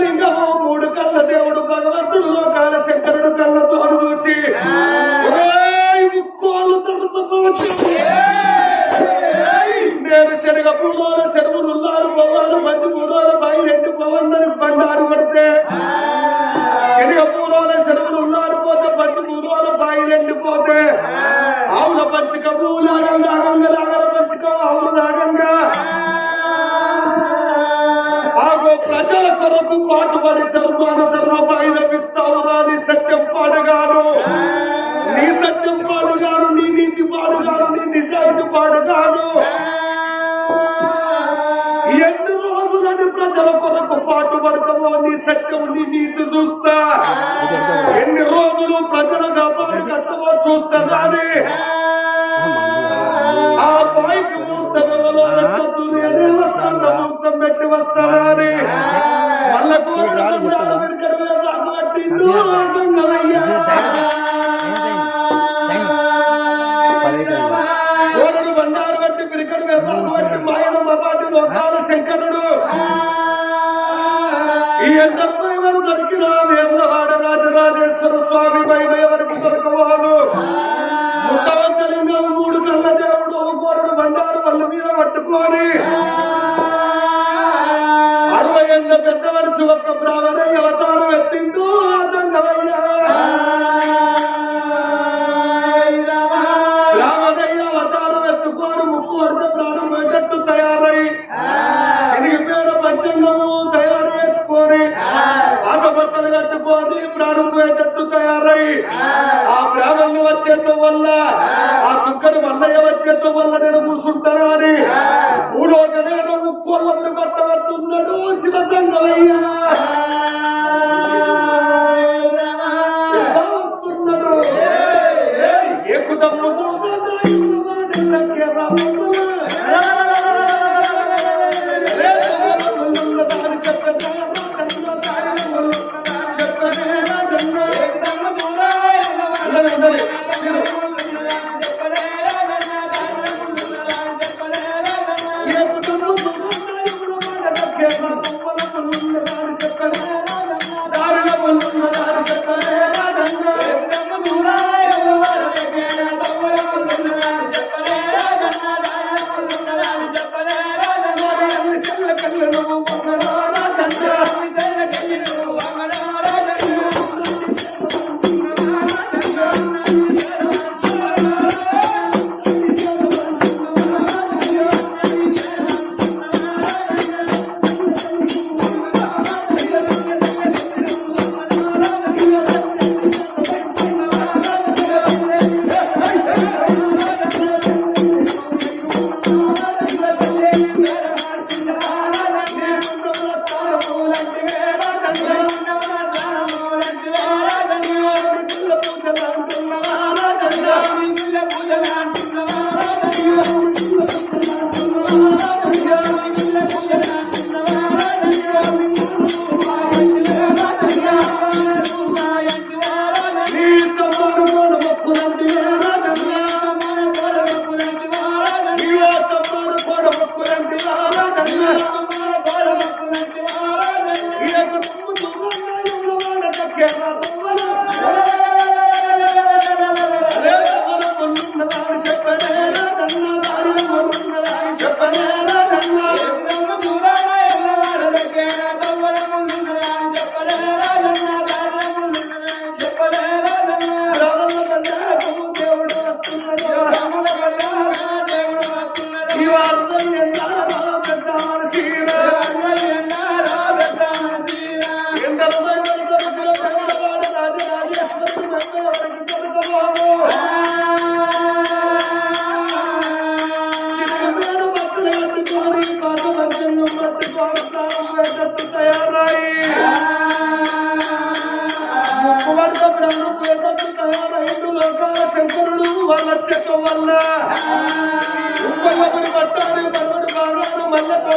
ముత్తమంతలింగము మూడు కళ్ళ దేవుడు భగవంతుడు లోకాల శంకరుడు కళ్ళతో చూసి ముక్కోళ్ళు తరుపు నేను శనగ పూలాల శనగలు ఉల్లారు పోవాలి మంది పూలాల బాయి రెండు పోవాలని బండారు పడితే. శనగ పూలాల శనగలు ఉల్లారు పోతే బంతి పూలాల బాయి రెండు పోతే. ఆవుల పంచకము లాగంగా ధర్మాన ధర్మ బయలుపిస్తావు రాని సత్యం పాడగాను నీ సత్యం పాడుగాను నీ నీతి పాడుగాను నీ నిజాయితీ పాడుగాను ఎన్ని రోజులని ప్రజల కొరకు పాటుపడతావో నీ సత్యం నీ నీతి చూస్తా ఎన్ని రోజులు ప్రజల కాపాడు కట్టవో చూస్తా రాని ఆ బాయికి ముహూర్తం ఎవరో వస్తాను ముహూర్తం పెట్టి వస్తానని మళ్ళా కోరడు బంగారు బట్టి పిరికడు వెర్రాలు బట్టి మాయన మరాఠి లోకాల శంకరుడు. ఈ ఎందరు దైవం దొరికిన వేములవాడ రాజరాజేశ్వర స్వామి మహిమ ఎవరికి దొరకవాదు ముత్తవంతలింగం మూడు కళ్ళ దేవుడు కోరడు బండారు వల్ల మీద పట్టుకొని. ఒక్క బ్రాహ్మణయ్య అవతారం ఎత్తిండు రాజంగమయ్యా రామదయ్య అవతారం ఎత్తుకోని ముక్కు వరద ప్రాణం తయారై శనిగి పేద పంచాంగము తయారు చేసుకొని పాత బట్టలు కట్టుకొని ప్రాణం పోయేటట్టు తయారై ఆ వల్ల ఆ సుక్కని మల్లయ్య వచ్చేయటం వల్ల నేను కూర్చుంటాను అని భూలోక నేను ముక్కోళ్ళని పట్టబడుతున్నాడు శివచంగమయ్యా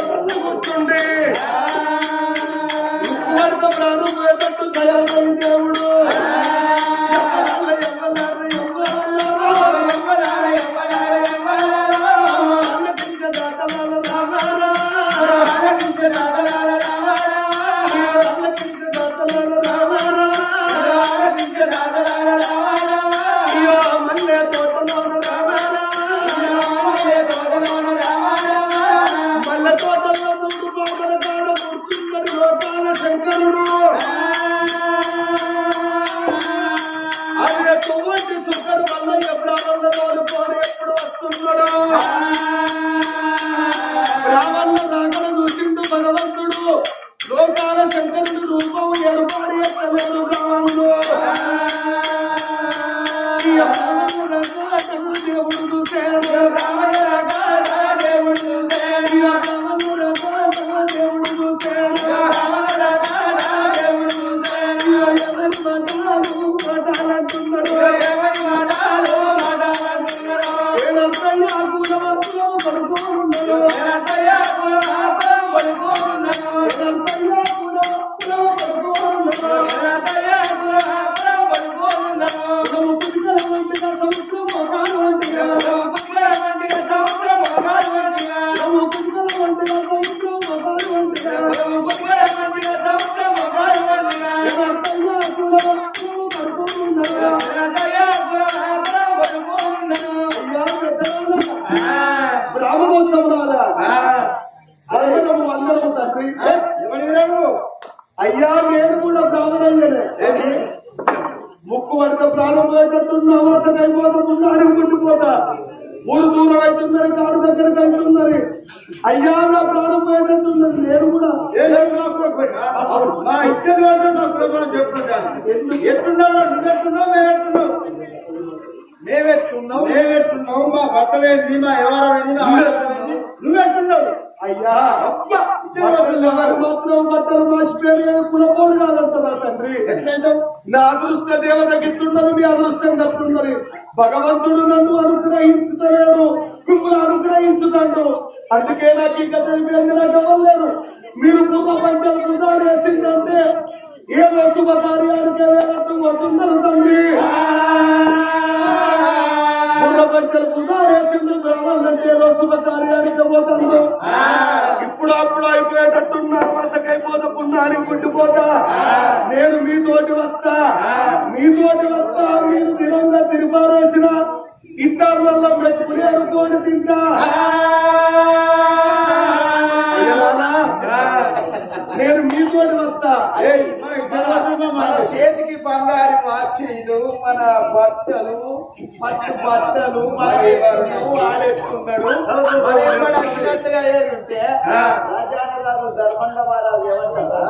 తల్లి కూర్చుండి వాడితో ప్రాణం పోయేటట్టు దయాలయ మేమెట్టున్నావు మేమెట్టున్నావు మా బట్టలేంది మా నువ్వెట్టున్నావు అయ్యా బట్టలు మార్చిపోయి కులపోడు కాదంటారా తండ్రి? నా అదృష్ట దేవత గిట్లున్నది మీ అదృష్టం గట్లున్నది. భగవంతుడు నన్ను అనుగ్రహించుతలేడు మిమ్మల్ని అనుగ్రహించుతాడు. అందుకే నాకు ఇంకా తెలిపింది నాకు అవ్వలేరు మీరు పూర్వ పంచాలు పూజాలు వేసిందంటే ఏదో శుభకార్యానికి వెళ్ళట్టు వస్తున్నారు తండ్రి. పూర్వ పంచాలు పూజాలు వేసిండు వెళ్ళాలంటే ఏదో శుభకార్యానికి పోతాడు. ఇప్పుడు అప్పుడు అయిపోయేటట్టున్నా వసకైపోతా పుణ్యానికి గుడ్డిపోతా నేను మీతోటి వస్తా మీతోటి వస్తా మీరు స్థిరంగా తిరిపారేసిన ఇతరులలో మెచ్చుకుని అనుకోని తింటా. అయ్యలారా, నేను. మీతోటి వస్తా. మన చేతికి బంగారు వాచీలు మన బట్టలు పట్టు బట్టలు మన ఆడేసుకున్నాడు మన ఏమన్నా వచ్చినట్టుగా ఏదుంటే రాజానరాజు ధర్మండ మహారాజు ఏమంటారా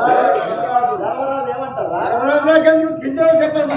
ధర్మరాజు ఏమంటారా? ధర్మరాజు గింజలు చెప్పాలి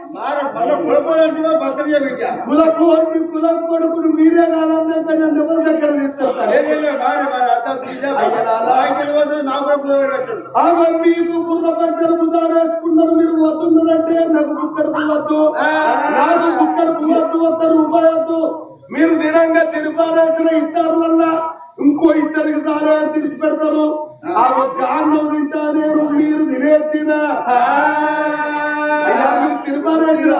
వంటి కులం కొడుకులు మీరే కాదన్నాక నన్ను ఎవరి దగ్గర తీసుకొస్తారు? మీకు కుర్ర పంచలు ముదారేసుకున్నారు మీరు వద్దున్నారంటే నాకు కుక్కడికి వద్దు. నాకు కుక్కడికి వద్దు ఒక్క రూపాయి వద్దు. మీరు దినంగా తెలిపారాసిన ఇతరులల్లా ఇంకో ఇద్దరికి సారా తీసి పెడతారు ఆ ఒక్క అన్నం తింటా నేను మీరు తినే. మీరు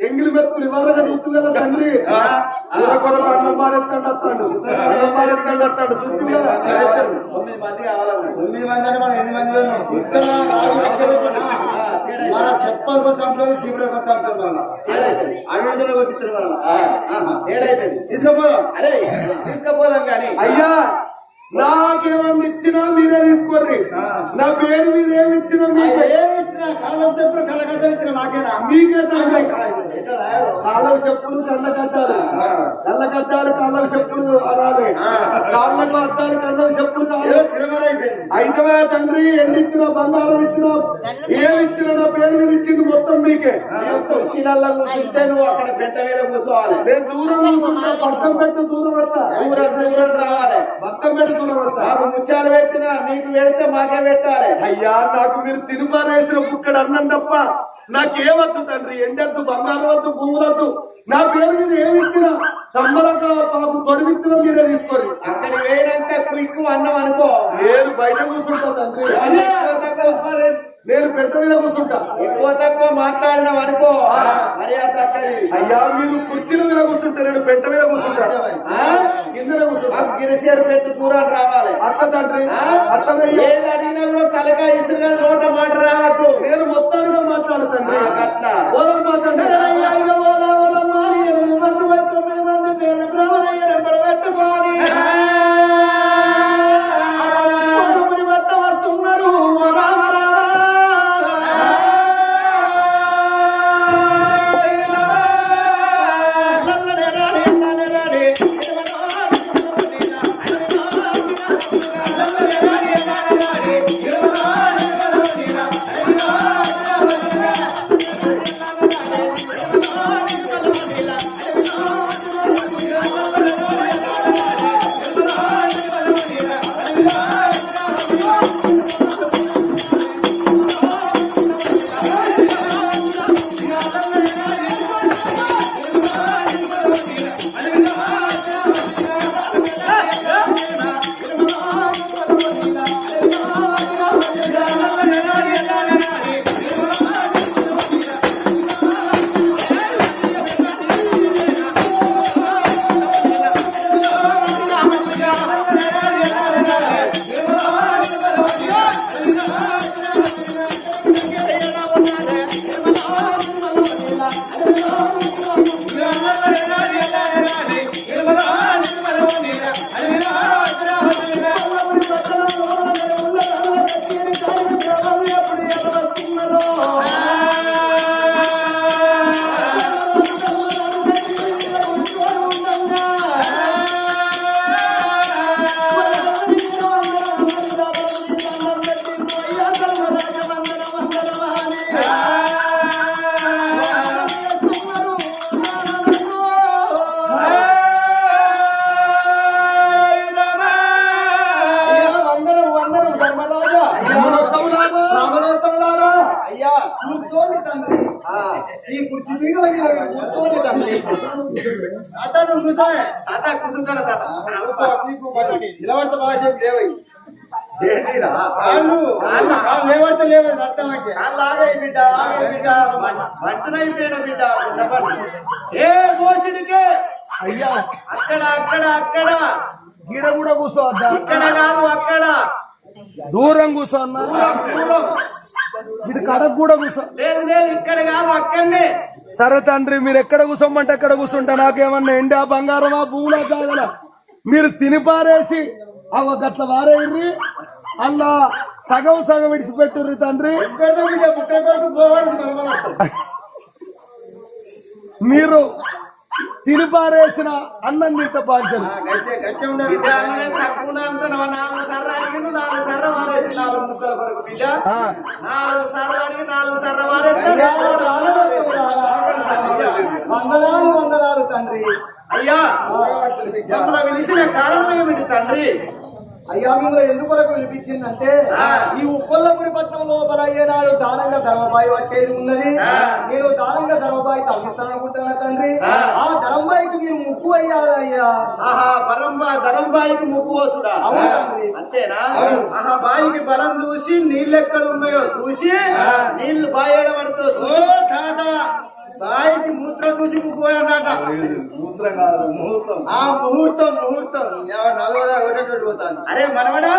ఎంగిలి మెతుకులు ఇవ్వరగా చూస్తుంది కదా తండ్రి. కొరకు అన్నం పాడేస్తాడు వస్తాడు. అన్నం పాడేస్తాడు వస్తాడు. చూస్తుంది కదా తొమ్మిది మంది కావాలన్నా తొమ్మిది మంది అంటే మనం ఎన్ని మంది మన చెప్పలు కొంచెం ఉంటుంది చీపులు కొంచెం ఉంటుంది మన అన్నింటిలో వచ్చి తిరగాల ఏడైతుంది? తీసుకుపోదాం. అరే తీసుకుపోదాం కానీ. అయ్యా నాకేమన్నా ఇచ్చినా మీరే తీసుకోర్రి నా పేరు మీద ఏమి ఇచ్చినా మీకే. ఏమి ఇచ్చినా కాలం ఇచ్చిన మాకేనా మీకే? కాళ్ళకు చెప్పులు కళ్ళకు అద్దాలు కళ్ళకు అద్దాలు కాళ్ళకు చెప్పులు అనాలి కాళ్ళకు అద్దాలు కళ్ళకు చెప్పులు అయితే తండ్రి ఎన్ని ఇచ్చిన బంగారం ఇచ్చిన ఏమి ఇచ్చిన నా పేరు మీద ఇచ్చింది మొత్తం మీకే. మొత్తం శీలల్లో కూర్చుంటే నువ్వు అక్కడ పెట్ట మీద కూర్చోవాలి. నేను దూరం కూర్చుంటా పక్కన పెట్టి దూరం వస్తా దూరం దూరం రావాలి. పక్కన పెట్టి దూరం వస్తా మాకు ముత్యాలు పెట్టినా నీకు పెడితే మాకే పెట్టాలి. అయ్యా నాకు మీరు తిరుమలేసిన బుక్కడ అన్నం తప్ప నాకేమద్దు తండ్రి? ఎండద్దు బంగారం వద్దు భూములద్దు నా పేరు మీద ఏమి ఇచ్చినా తమ్మలకు పాకు తొడిమిచ్చిన మీరే తీసుకొని. అక్కడి అన్నం అనుకో. నేను బయట కూర్చుంటా తండ్రి. నేను పెద్ద మీద కూర్చుంటా. ఎక్కువ తక్కువ మాట్లాడినాం అనుకో. మర్యాద అయ్యా మీరు కుర్చీల మీద కూర్చుంటే నేను పెంట మీద కూర్చుంటా? కిందనే కూర్చుంటా. గిరిసేరు పెట్టి దూరం రావాలి. అత్త తండ్రి? అత్తనయ్య ఏది అడిగినా కూడా తలకాయ ఇసురుగా నోట మాట రావద్దు. నేను మొత్తానికి మాట్లాడు తండ్రి నిలబడితే బాగా చెప్పి లేవయ్యి ఏంటిరా? కాళ్ళు కాళ్ళు కాళ్ళు లేవడితే లేవని అర్థం అంటే. కాళ్ళు ఆగాయి బిడ్డ. ఆగాయి బిడ్డ మంటనైపోయిన బిడ్డ. ఉండపడి ఏ మోసిడికే అయ్యా. అక్కడ అక్కడ అక్కడ. గీడ కూడా కూర్చోవద్దా ఇక్కడ కాదు అక్కడ. దూరం కూర్చో అన్నా. దూరం ఇది కడకు కూడా కూర్చో. లేదు లేదు ఇక్కడ కాదు అక్కడనే. సరే తండ్రి మీరు ఎక్కడ కూర్చోమంటే ఎక్కడ కూర్చుంటా. నాకేమన్నా ఎండా బంగారమా భూములా కాగల మీరు తిని పారేసి అవ గట్ల వారేయ్రి అలా సగం సగం ఇడిచిపెట్టుర్రి తండ్రి. మీరు తిని పారేసిన అన్నం తింట సార్లు వందనాలు వందనాలు తండ్రి. అయ్యా. మమ్మల్ని పిలిచిన కారణం ఏమిటి తండ్రి? అయ్యా మిమ్మల్ని ఎందుకొరకు పిలిపించిందంటే ఆ. ఈ ఉప్పల్లపురి పట్నం లోపల ఏనాడు దానంగా ధర్మబాయి పట్టేది ఉన్నది. నేను దానంగా ధర్మబాయి తగ్గిస్తాను అనుకుంటున్నా తండ్రి. ఆ. ధర్మబాయికి మీరు ముక్కు అయ్యారు అయ్యా. ఆహా బరంబా ధరంబాయికి ముక్కు పోసుడా. అంతేనా? ఆహా బాయికి బలం చూసి నీళ్ళు ఎక్కడ ఉన్నాయో చూసి నీళ్ళు బాయి ఎడబడుతూ చూసి చూసి ముక్కు పోయాడట మూత్రం కాదు ముహూర్తం ఆ ముహూర్తం ముహూర్తం. నలభై పోతాను. అరే మనవడా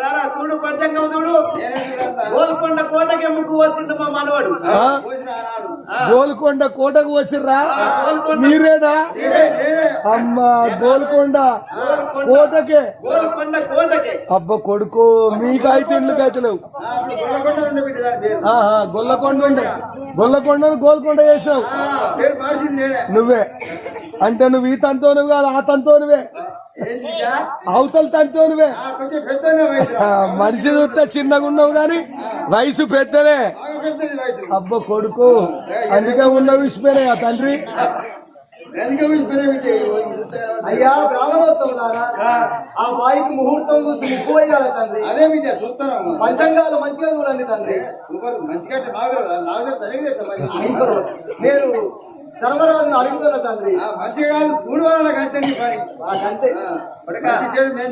రారా చూడు పంచంగం చూడు. గోల్కొండ కోటకి ముగ్గు వస్తుంది మా మనవడు? గోల్కొండ కోటకు వచ్చిర్రా మీరేనా? అమ్మా గోల్కొండ కోటకే. గోల్కొండ కోటకి. అబ్బ కొడుకు మీకైతే ఇళ్ళకైతే లేవు. ఆహా, గొల్లకొండ ఉండే. గొల్లకొండను గోల్కొండ చేసినావు. నువ్వే. అంటే నువ్వు ఈ తంతోనువు కాదు ఆ తంతోనువే. అవతల తంతోనువే. మనిషి చూస్తే చిన్నగా ఉన్నావు గాని వయసు పెద్దలే అబ్బ కొడుకు. అందుకే ఉన్న విసిపోయినాయి ఆ తండ్రి? అయ్యా బ్రాహ్మణోత్సవులారా ఆ. బాయికి ముహూర్తం చూసి ముక్కు వేయాలి తండ్రి. అదే బిడ్డ చూస్తున్నాము పంచంగాలు మంచిగా చూడండి తండ్రి. మంచిగా నేను సర్వరాజుని అడుగుతున్నా తండ్రి. మంచిగా కాదు చూడు వాళ్ళ కంటే పని.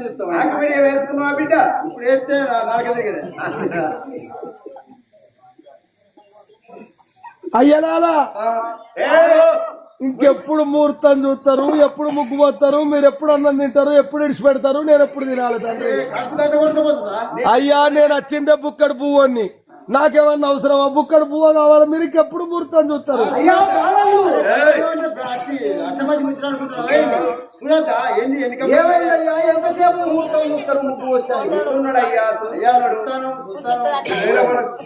చూస్తాం ఆకుపడి వేసుకున్నావా బిడ్డ? ఇప్పుడు వేస్తే నాలుగదే కదా. అయ్యలాలా ఇంకెప్పుడు ముహూర్తం చూస్తారు? ఎప్పుడు ముగ్గు పోతారు? మీరు ఎప్పుడు అన్నం తింటారు? ఎప్పుడు ఇడిచి పెడతారు? నేను ఎప్పుడు తినాలి తండ్రి? అయ్యా నేను వచ్చిందే బుక్కడు పువ్వని నాకేమన్నా అవసరమా? బుక్కడు పువ్వ కావాలి మీరు ఇంకెప్పుడు ముహూర్తం చూస్తారు? ఎంతసేపు ముహూర్తం అయ్యా అయ్యా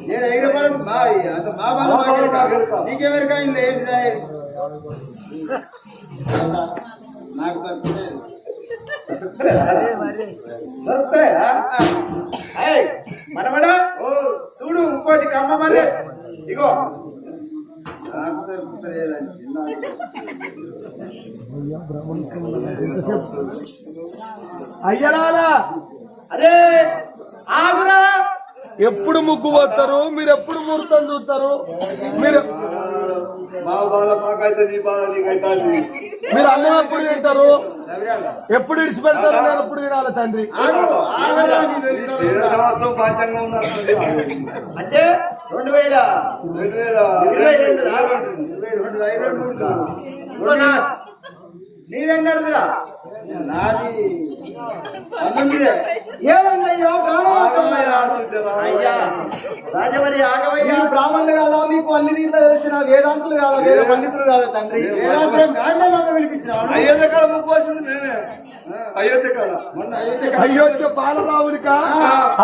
నేను ఎగిరపడం మా అంత మా బాధ నాకు ఏయ్, మనమడా ఓ చూడు ఇంకోటి కమ్మ మళ్ళీ ఇగో. అయ్యలాలా అరే ఆగురా. ఎప్పుడు ముగ్గు పోతారు? మీరు ఎప్పుడు ముహూర్తం చూస్తారు? మీరు మా బాధ మాకైతే నీ బాధ నీకైతే మీరు అన్నం ఎప్పుడు తింటారు? ఎప్పుడు ఇడిచి పెడతారు నేను ఎప్పుడు తినాలి తండ్రి? సంవత్సరం పంచంగా అంటే రెండు వేల ఇరవై రెండు ఇరవై రెండు ఇరవై మూడు నీదెన్నడుదిరా నాది అయ్యా రాజవరి ఆగవయ్యా బ్రాహ్మణులు కాదా? మీకు అన్ని దీంట్లో తెలిసిన వేదాంతులు కాదా? వేద పండితులు కాదా తండ్రి? వేదాంతం గాంధీ మమ్మ పిలిపించిన అయోధ్య కాడ వచ్చింది నేనే. అయోధ్య కాడ మొన్న అయోధ్య అయోధ్య బాలరాముడికా?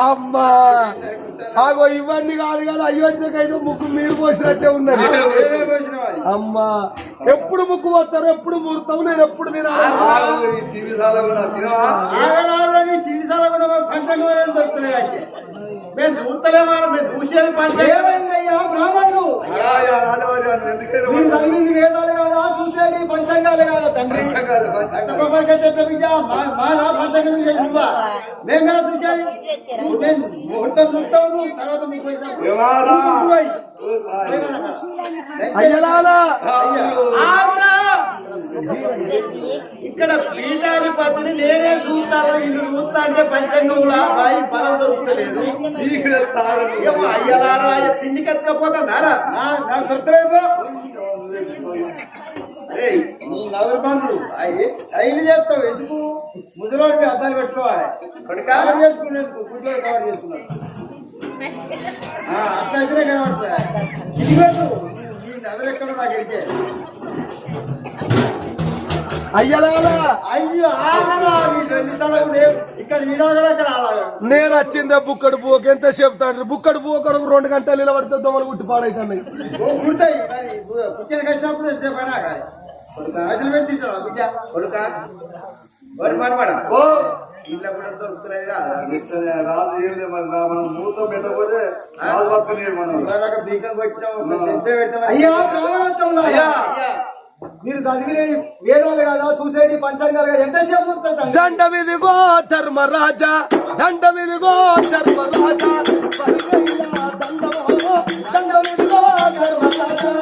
అమ్మా. ఆగో ఇవన్నీ కాదు కదా. అయోధ్యకైతే ముక్కు మీరు పోసినట్టే ఉన్నది? అమ్మా. ఎప్పుడు ముక్కు పోతారు ఎప్పుడు ముహూర్తం నేను ఎప్పుడు తినాలి? ఆగరాలని తిండిసాల కూడా పంచంగం దొరుకుతున్నాయి మేము చూస్తలేమో మేము చూసేది పంచంగం. ఏమైందయ్యా? బ్రాహ్మణులు? మీరు చదివింది వేదాలు కాదా? చూసేది పంచాంగాలు కాదా తండ్రి? మేము కదా చూసేది? మేము ముహూర్తం చూస్తాము తర్వాత మీకు అయ్యలాలా ఆవురా! ఇక్కడ పీఠాధిపతిని నేనే చూస్తాను ఇల్లు చూస్తా అంటే పంచంగంలా బాయి బలం దొరుకుతలేదు. ఏమో అయ్యలారా అయ్య తిండి కత్తకపోతున్నారా నాకు దొరకలేదు నీ బంధువు. చేస్తావు ఎందుకు? ముసలోడికి అద్దాలు పెట్టుకోవాలి. ఒకటి కవర్ చేసుకునేందుకు కవర్ చేసుకున్నాడు ఆ, అట్లా అయితేనే కనబడుతుంది ఇది పెట్టు. నేను వచ్చిందే బుక్కడు పువ్వకి ఎంత చెప్తాను బుక్కడు పువ్వ కొరకు రెండు గంటలు నిలబడితే దొమలు గుట్టి ఓ ఇంట్లో కూడా దొరుకుతలేదు రాదు ఏం లేదు మరి రా, మనం మూతం పెట్టకపోతే అయ్యా బ్రాహ్మణోత్సవం అయ్యా. మీరు చదివిన వేదాలు కాదా చూసేది పంచాంగాలు కాదా ఎంతసేపు తండ్రి దండమిదిగో ధర్మరాజా దండమిదిగో ధర్మరాజా పదివేల దండమో దండమిదిగో ధర్మరాజా.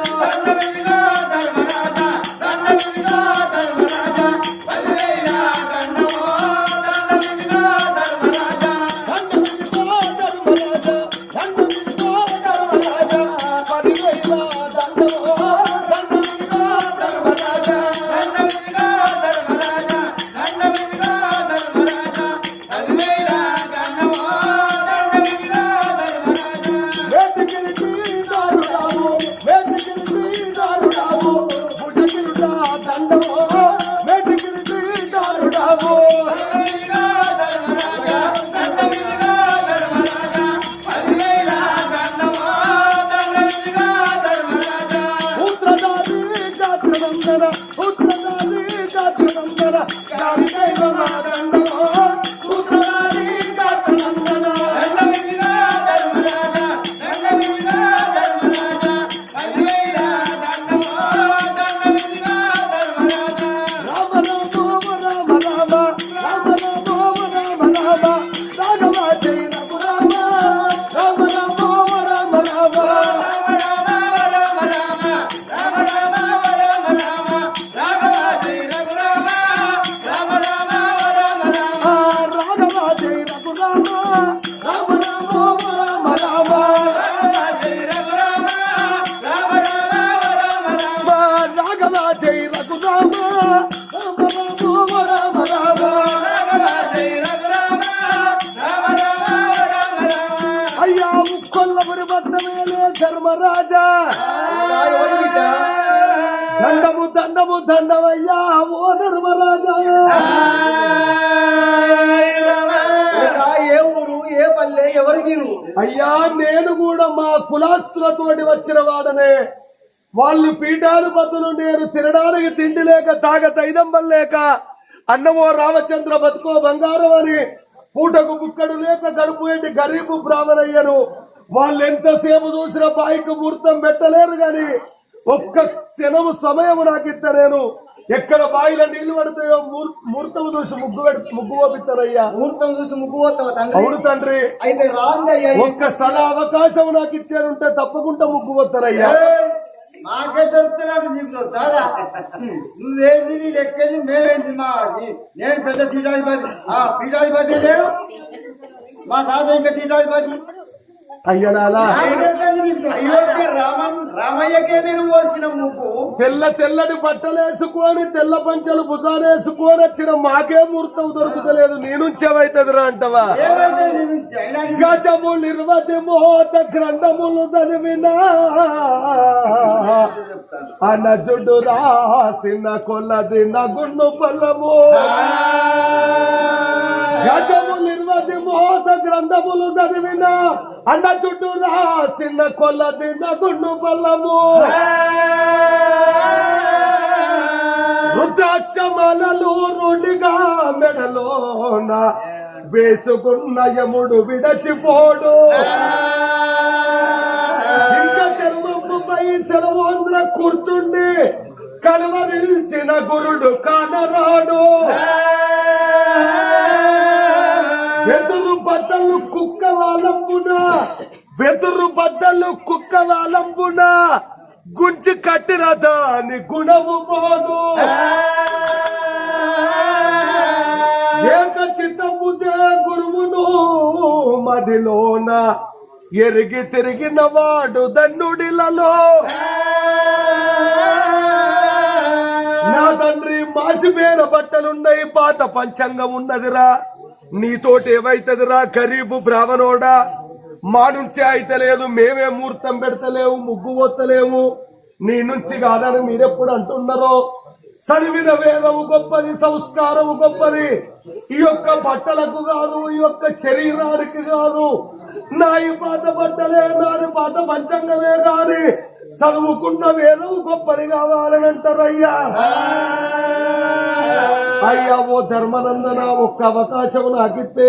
దండము దండమయ్యా ఓ ధర్మరాజా ఏ ఊరు ఏ పల్లె ఎవరు మీరు? అయ్యా నేను కూడా మా కులాస్తులతోటి వచ్చిన వాడనే. వాళ్ళు పీఠాలు బదులు నేను తినడానికి తిండి లేక తాగ తైదంబం లేక అన్నమో రామచంద్ర బతుకో బంగారం అని పూటకు బుక్కడు లేక గడుపు ఎండి గరీబు బ్రాహ్మణయ్యను. వాళ్ళు ఎంతసేపు చూసిన బాయికి ముహూర్తం పెట్టలేరు గాని ఒక్క క్షణము సమయం నాకు ఇద్దరేను ఎక్కడ బాయిలో నీళ్ళు పడతాయో ముహూర్- ముహూర్తం చూసి ముగ్గు ముగ్గు పంపిస్తారయ్యా ముహూర్తం చూసి ముగ్గు పోతావా తండ్రి? అవును తండ్రి. అయితే రాండి అయ్యా ఒక్కసారి అవకాశం నాకు ఇచ్చారుంటే తప్పకుండా ముగ్గు పోతారయ్యా మాకే దొరుకుతున్నాడు నీకు దొరుకుతారా నువ్వేంది నీ లెక్కేది మేమేంది మా అది నేను పెద్ద పీఠాధిపతి. ఆ పీఠాధిపతి లేడు మా తాత ఇంకా పీఠాధిపతి. అయోధ్య రామన్ రామయ్యకే నేను పోసిన తెల్ల తెల్లని బట్టలేసుకొని తెల్ల పంచలు భుజాలేసుకొని వచ్చిన మాకే ముహూర్తం దొరుకుతలేదు. నీ నుంచేమైతుందిరా అంటవా? గజము నిర్వతి మోత గ్రంథములు చదివినా. అనజుడు రాసిన కొలది నగున్ను పల్లము. గజము నిర్వతి మోత గ్రంథములు చదివిన. అన్న చుట్టూ రాసిన కొలది నగున్ను పల్లము రుద్రాక్షమాలలు రుడిగా మెడలోన వేసుకున్న యముడు విడచిపోడు. జింక చర్మముపై సెలవోంద్ర కూర్చుండి కలవరించిన గురుడు కానరాడు. వెదురు బద్దలు కుక్క వాళ్ళంబున వెదురు బద్దలు కుక్క వాళ్ళంబున గుంజి కట్టిన దాని గుణము పోదు ఏక చిత్తము చే గురువును మదిలోన ఎరిగి తిరిగిన వాడు దండుడిలలో నా తండ్రి మాసిపోయిన బట్టలున్నాయి పాత పంచంగం ఉన్నదిరా. నీతోటి ఏమైతుందిరా గరీబు బ్రాహ్మణోడా? మా నుంచే అయితలేదు మేమే ముహూర్తం పెడతలేము ముగ్గు పోతలేము నీ నుంచి కాదని మీరెప్పుడు అంటున్నారో? చదివిన వేదము గొప్పది సంస్కారము గొప్పది. ఈ యొక్క బట్టలకు కాదు ఈ యొక్క శరీరానికి కాదు. నా ఈ పాత బట్టలే నాది పాత పంచంగమే కాని చదువుకున్న వేదము గొప్పది కావాలని అంటారయ్యా. అయ్యా ఓ ధర్మనందన ఒక్క అవకాశం నాకిస్తే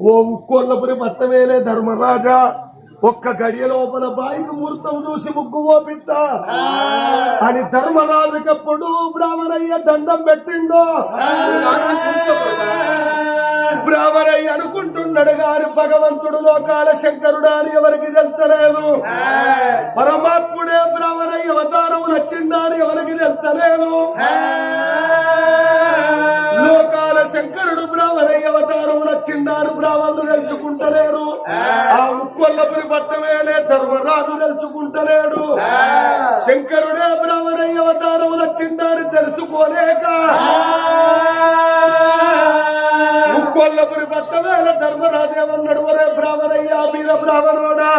ఓ ఉక్కోళ్ళపురి పట్టమేలే ధర్మరాజా. ఒక్క గడియ లోపల బాయికి ముహూర్తం చూసి ముగ్గు ఓపిద్దా అని ధర్మరాజుకప్పుడు బ్రాహ్మణయ్య దండం పెట్టిండో? బ్రాహ్మణయ్య అనుకుంటున్నాడు గారు భగవంతుడు లోకాల శంకరుడు అని ఎవరికి తెలుస్తలేదు. పరమాత్ముడే బ్రాహ్మణయ్య అవతారం నచ్చిందా అని ఎవరికి తెలుస్తలేదు. శంకరుడు బ్రాహ్మణయ్య అవతారం నచ్చిందాను బ్రాహ్మణులు తెలుసుకుంటలేరు. ఆ. ఉక్కొల్లపురి పట్టమేలే ధర్మరాజు తెలుసుకుంటలేడు. శంకరుడే బ్రాహ్మణయ్య అవతారం నచ్చిందాని తెలుసుకోలేక ఉక్కొల్లపురి పట్టమేల ధర్మరాజు ఏమన్నాడు ఒరే బ్రాహ్మణయ్య వీర బ్రాహ్మణోడా.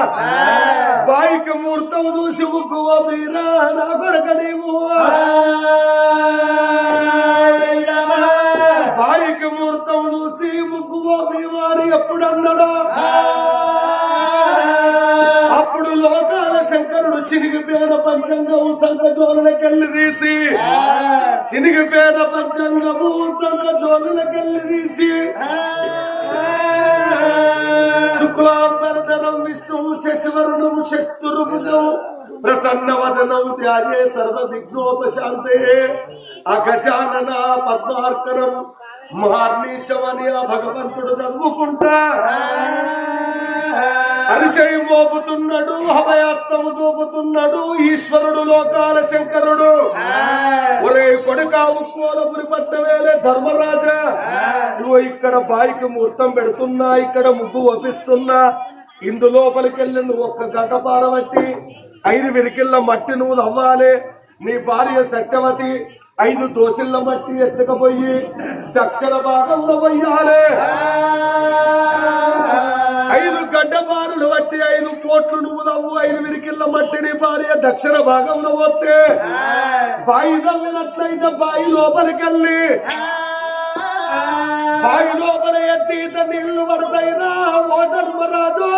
బాయికి ముహూర్తం చూసి ముగ్గువ మీరా నా కొడక నీవు. చినిగిపోయిన పంచంగము సంఖ జోలకెళ్ళి తీసి శుక్లాంబరధరం విష్ణు శశివరుణం శస్తుర్భుజం ప్రసన్న వదనం ధ్యాయే సర్వ విఘ్నోపశాంతయే అగజానన పద్మార్కనం మహార్నీశమని ఆ భగవంతుడు చదువుకుంటా అరిశయం మోపుతున్నాడు అభయాస్తము చూపుతున్నాడు ఈశ్వరుడు లోకాల శంకరుడు. ఒరే కొడుక ఉక్కోలపురి పట్టవేలే ధర్మరాజా. నువ్వు ఇక్కడ బాయికి ముహూర్తం పెడుతున్నా ఇక్కడ ముగ్గు వపిస్తున్నా ఇందు లోపలికెళ్ళి నువ్వు ఒక్క గంట పారబట్టి ఐదు విరికిళ్ళ మట్టి నువ్వు అవ్వాలి నీ భార్య సత్యవతి ఐదు దోసిళ్ళ మట్టి ఎత్తుకపోయి దక్షిణ భాగంలో పోయాలి. ఐదు గడ్డ బారులు బట్టి ఐదు పోట్లు నువ్వు నవ్వు ఐదు విరికిళ్ళ మట్టిని భార్య దక్షిణ భాగంలో వస్తే బాయి తవ్వినట్లయితే బాయి లోపలికెళ్ళి. బావి లోపల ఎత్తి ఈత నీళ్ళు పడతాయిరా ఓ ధర్మరాజు.